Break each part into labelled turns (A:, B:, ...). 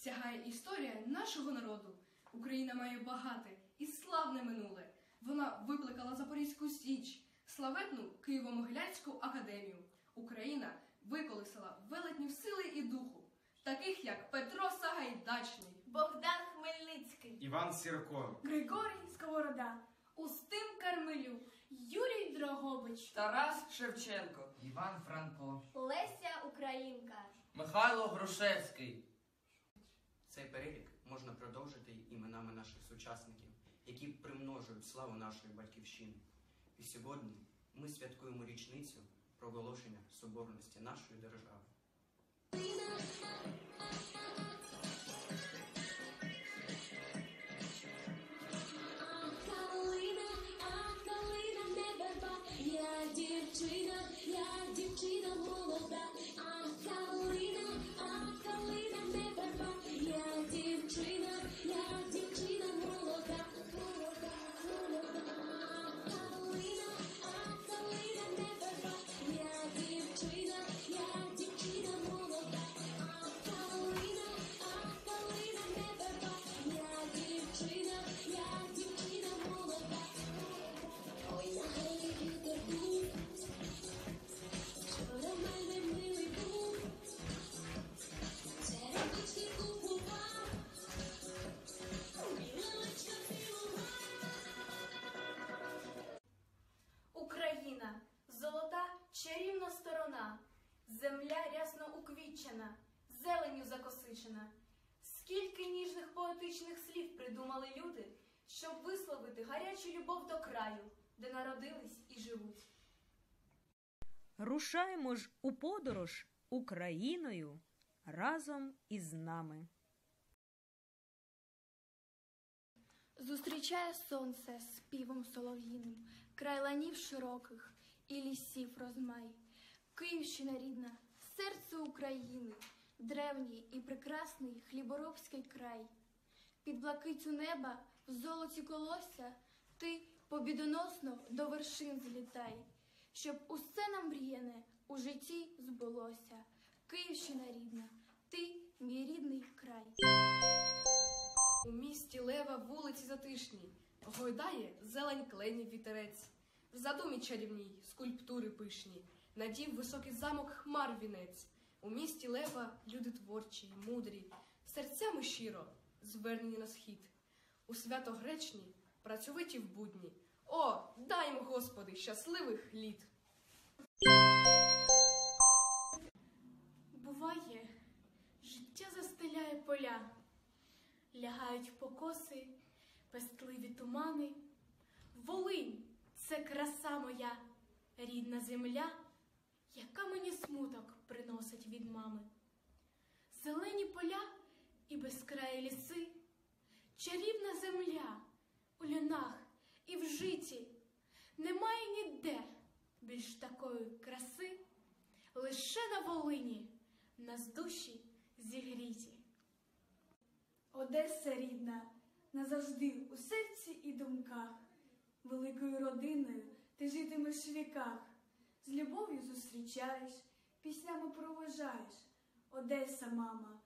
A: сягає історія нашого народу. Україна має багате і славне минуле. Вона викликала Запорізьку Січ, славетну Києво-Могилянську академію. Україна виколисила велетнів сили і духу, таких як Петро Сагайдачний,
B: Богдан Хмельницький,
C: Іван Сірко,
B: Григорій Сковорода, Устим Кармелю, Юрій Дрогобич,
D: Тарас Шевченко,
E: Іван Франко.
B: Леся Українка.
D: Михайло Грушевський.
F: Цей перелік можна продовжити іменами наших сучасників, які примножують славу нашої батьківщини. І сьогодні ми святкуємо річницю проголошення соборності нашої держави.
B: Скільки ніжних поетичних слів придумали люди, щоб висловити гарячу любов до краю, де народились і живуть.
G: Рушаємо ж у подорож Україною разом із нами.
H: Зустрічає сонце співом солов'їним, край ланів широких і лісів розмай. Київщина рідна, серце України, древній і прекрасний хліборобський край. Під блакицю неба в золоті колося ти побідоносно до вершин злітай, щоб усе нам мріяне у житті збулося. Київщина рідна, ти мій рідний край.
A: У місті Лева вулиці затишні, гойдає зелень кленів вітерець. В задумі чарівній скульптури пишні, надів високий замок хмар вінець. У місті Лева люди творчі мудрі, серцями щиро звернені на схід. У свято гречні, працьовиті в будні. О, дай їм, Господи, щасливих літ!
H: Буває, життя застеляє поля, лягають покоси, пестливі тумани. Волинь це краса моя, рідна земля, яка мені смуток приносить від мами. Зелені поля і безкраї ліси, чарівна земля у лянах і в житті. Немає ніде більш такої краси, лише на Волині, нас душі зігріті.
B: Одеса рідна, назавжди у серці і думках. Великою родиною ти житимеш в віках, з любов'ю зустрічаєш, піснями проважаєш. Одеса, мама,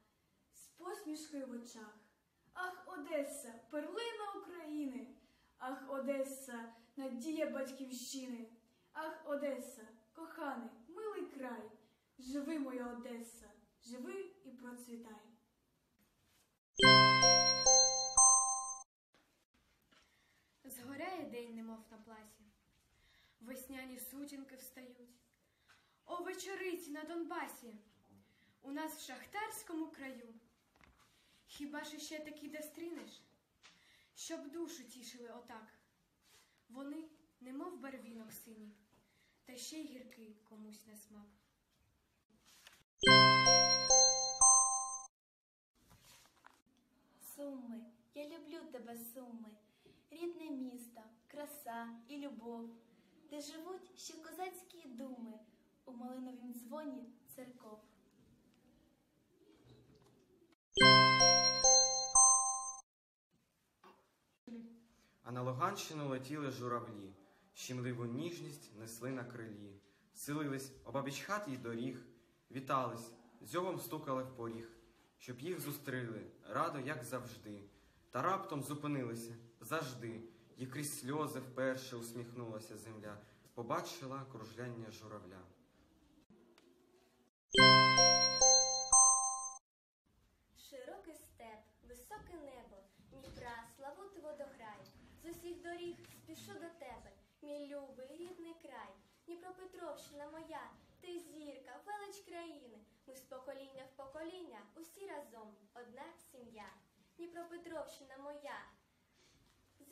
B: з посмішкою в очах. Ах, Одеса, перлина України, ах, Одеса, надія батьківщини, ах, Одеса, коханий, милий край, живи, моя Одеса, живи і процвітай.
H: Згоряє день, немов на платі, весняні сутінки встають. О вечориці на Донбасі, у нас в шахтарському краю. Хіба ж ще такі дострінеш, щоб душу тішили отак? Вони, немов барвінок синій, та ще й гіркий комусь на смак.
I: Суми, я люблю тебе, Суми, рідне місто, краса і любов, де живуть ще козацькі думи у малиновім дзвоні церков.
C: а на Луганщину летіли журавлі, щемливу ніжність несли на крилі, силились обабіч хат й доріг, вітались, зьовом стукали в поріг. щоб їх зустріли, радо, як завжди. Та раптом зупинилися завжди, і крізь сльози вперше усміхнулася земля, побачила кружляння журавля.
I: Широкий степ, високе небо, Дніпра, славути водограй. З усіх доріг спішу до тебе, мій любий рідний край. Дніпропетровщина моя, ти зірка, велич країни. Ми з покоління в покоління, усі разом, одна сім'я. Дніпропетровщина моя,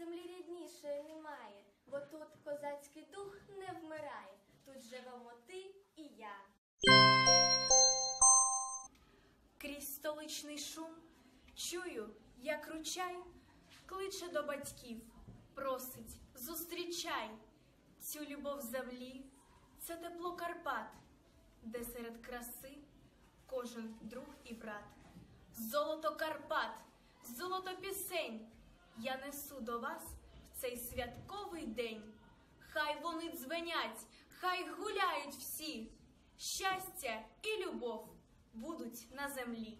I: землі ріднішої немає, бо тут козацький дух не вмирає. Тут живемо ти і я.
B: Крізь столичний шум чую, як ручай кличе до батьків, просить, зустрічай цю любов землі, це тепло Карпат, де серед краси кожен друг і брат. Золото Карпат, золото пісень я несу до вас в цей святковий день. Хай вони дзвенять, хай гуляють всі, щастя і любов будуть на землі.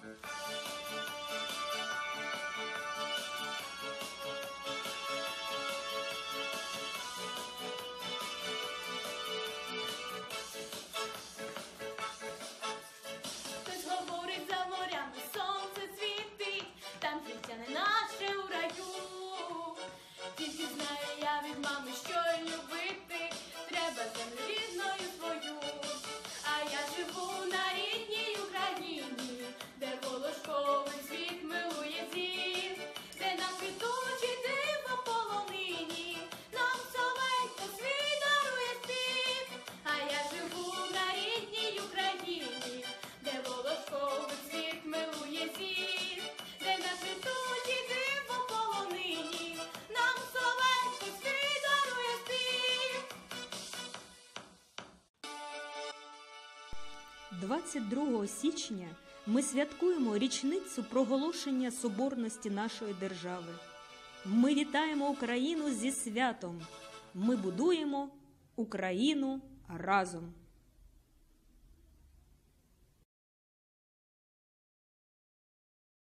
I: Хтось
G: 22 січня ми святкуємо річницю проголошення соборності нашої держави. Ми вітаємо Україну зі святом. Ми будуємо Україну разом.